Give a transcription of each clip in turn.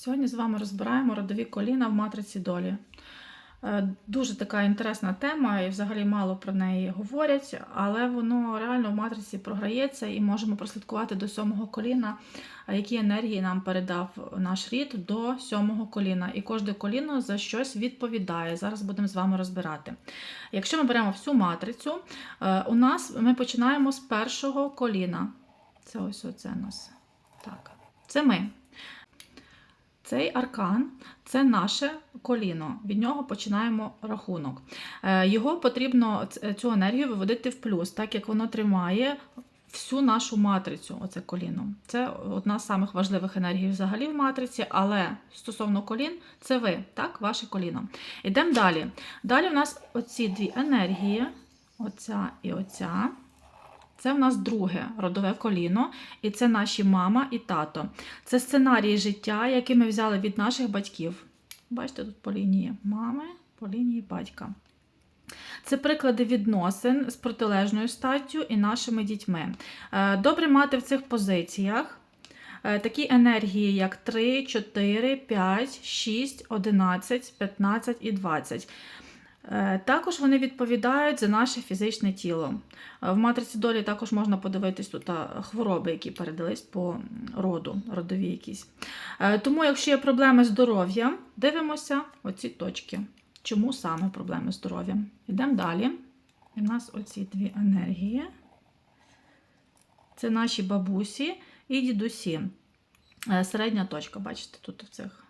Сьогодні з вами розбираємо родові коліна в матриці долі. Е, Дуже така інтересна тема, і взагалі мало про неї говорять, але воно реально в матриці програється і можемо прослідкувати до сьомого коліна, які енергії нам передав наш рід до сьомого коліна. І кожне коліно за щось відповідає. Зараз будемо з вами розбирати. Якщо ми беремо всю матрицю, е, у нас ми починаємо з першого коліна. Це ось оце у нас. Так, це ми. Цей аркан це наше коліно. Від нього починаємо рахунок. Е, Його потрібно цю енергію виводити в плюс, так як воно тримає всю нашу матрицю. Оце коліно. Це одна з самих важливих енергій взагалі в матриці, але стосовно колін, це ви, так, ваше коліно. Ідемо далі. Далі в нас оці дві енергії, оця і оця. Це в нас друге родове коліно, і це наші мама і тато. Це сценарії життя, які ми взяли від наших батьків. Бачите, тут по лінії мами, по лінії батька. Це приклади відносин з протилежною статтю і нашими дітьми. Е, Добре мати в цих позиціях е, такі енергії, як 3, 4, 5, 6, 11, 15 і 20. Е, Також вони відповідають за наше фізичне тіло. Е, В матриці долі також можна подивитись тут хвороби, які передались по роду, родові якісь. Е, Тому, якщо є проблеми з здоров'ям, дивимося оці точки. Чому саме проблеми з здоров'ям? Йдемо далі. І в нас оці дві енергії. Це наші бабусі і дідусі. Середня точка, бачите, тут в цих.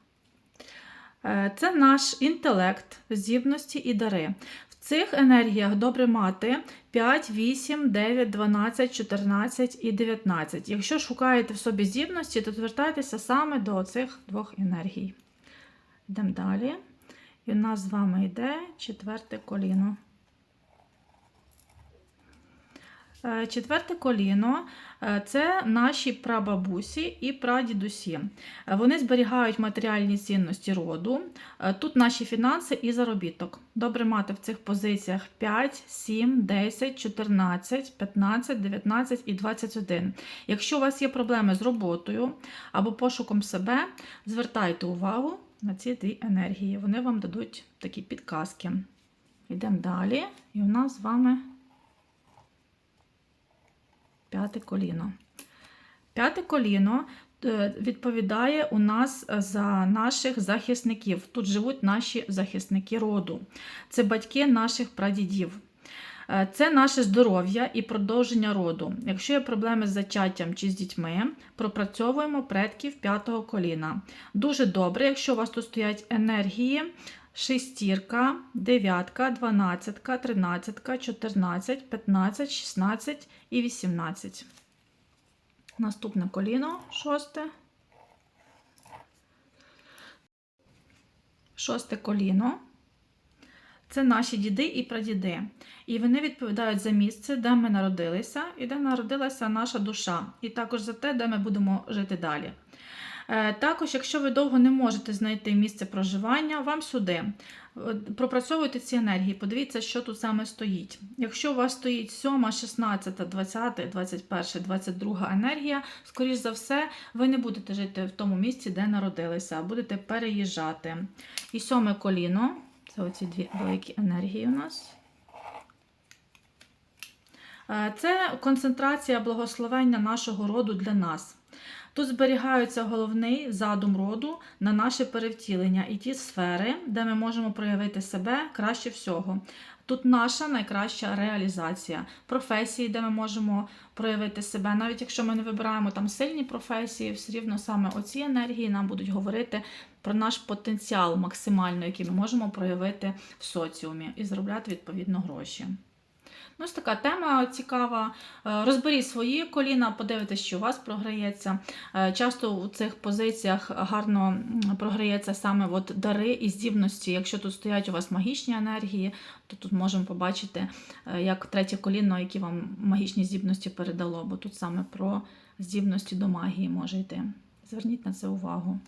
Е, Це наш інтелект, здібності і дари. В цих енергіях добре мати 5, 8, 9, 12, 14 і 19. Якщо шукаєте в собі здібності, то звертайтеся саме до цих двох енергій. Йдемо далі. І у нас з вами йде четверте коліно. Четверте коліно е, це наші прабабусі і прадідусі. Е, Вони зберігають матеріальні цінності роду. Е, Тут наші фінанси і заробіток. Добре мати в цих позиціях 5, 7, 10, 14, 15, 19 і 21. Якщо у вас є проблеми з роботою або пошуком себе, звертайте увагу на ці дві енергії. Вони вам дадуть такі підказки. Йдемо далі, і у нас з вами п'яте коліно. П'яте коліно е, відповідає у нас за наших захисників. Тут живуть наші захисники роду. Це батьки наших прадідів. Е, Це наше здоров'я і продовження роду. Якщо є проблеми з зачаттям чи з дітьми, пропрацьовуємо предків п'ятого коліна. Дуже добре, якщо у вас тут стоять енергії шестірка, дев'ятка, дванадцятка, тринадцятка, чотирнадцять, п'ятнадцять, шістнадцять і вісімнадцять. Наступне коліно шосте. Шосте коліно. Це наші діди і прадіди. І вони відповідають за місце, де ми народилися, і де народилася наша душа, і також за те, де ми будемо жити далі. Е, Також, якщо ви довго не можете знайти місце проживання, вам сюди. Пропрацьовуйте ці енергії, подивіться, що тут саме стоїть. Якщо у вас стоїть 7, 16, 20, 21, 22 енергія, скоріш за все, ви не будете жити в тому місці, де народилися, а будете переїжджати. І сьоме коліно це оці дві великі енергії у нас. Е, Це концентрація благословення нашого роду для нас. Тут зберігається головний задум роду на наше перевтілення і ті сфери, де ми можемо проявити себе краще всього. Тут наша найкраща реалізація професії, де ми можемо проявити себе. Навіть якщо ми не вибираємо там сильні професії, все рівно саме оці енергії нам будуть говорити про наш потенціал максимально, який ми можемо проявити в соціумі і заробляти відповідно гроші. Ну, ось така тема цікава. Е, Розберіть свої коліна, подивитесь, що у вас програється. Е, Часто у цих позиціях гарно програється саме от дари і здібності. Якщо тут стоять у вас магічні енергії, то тут можемо побачити, е, як третє коліно, які вам магічні здібності передало, бо тут саме про здібності до магії може йти. Зверніть на це увагу.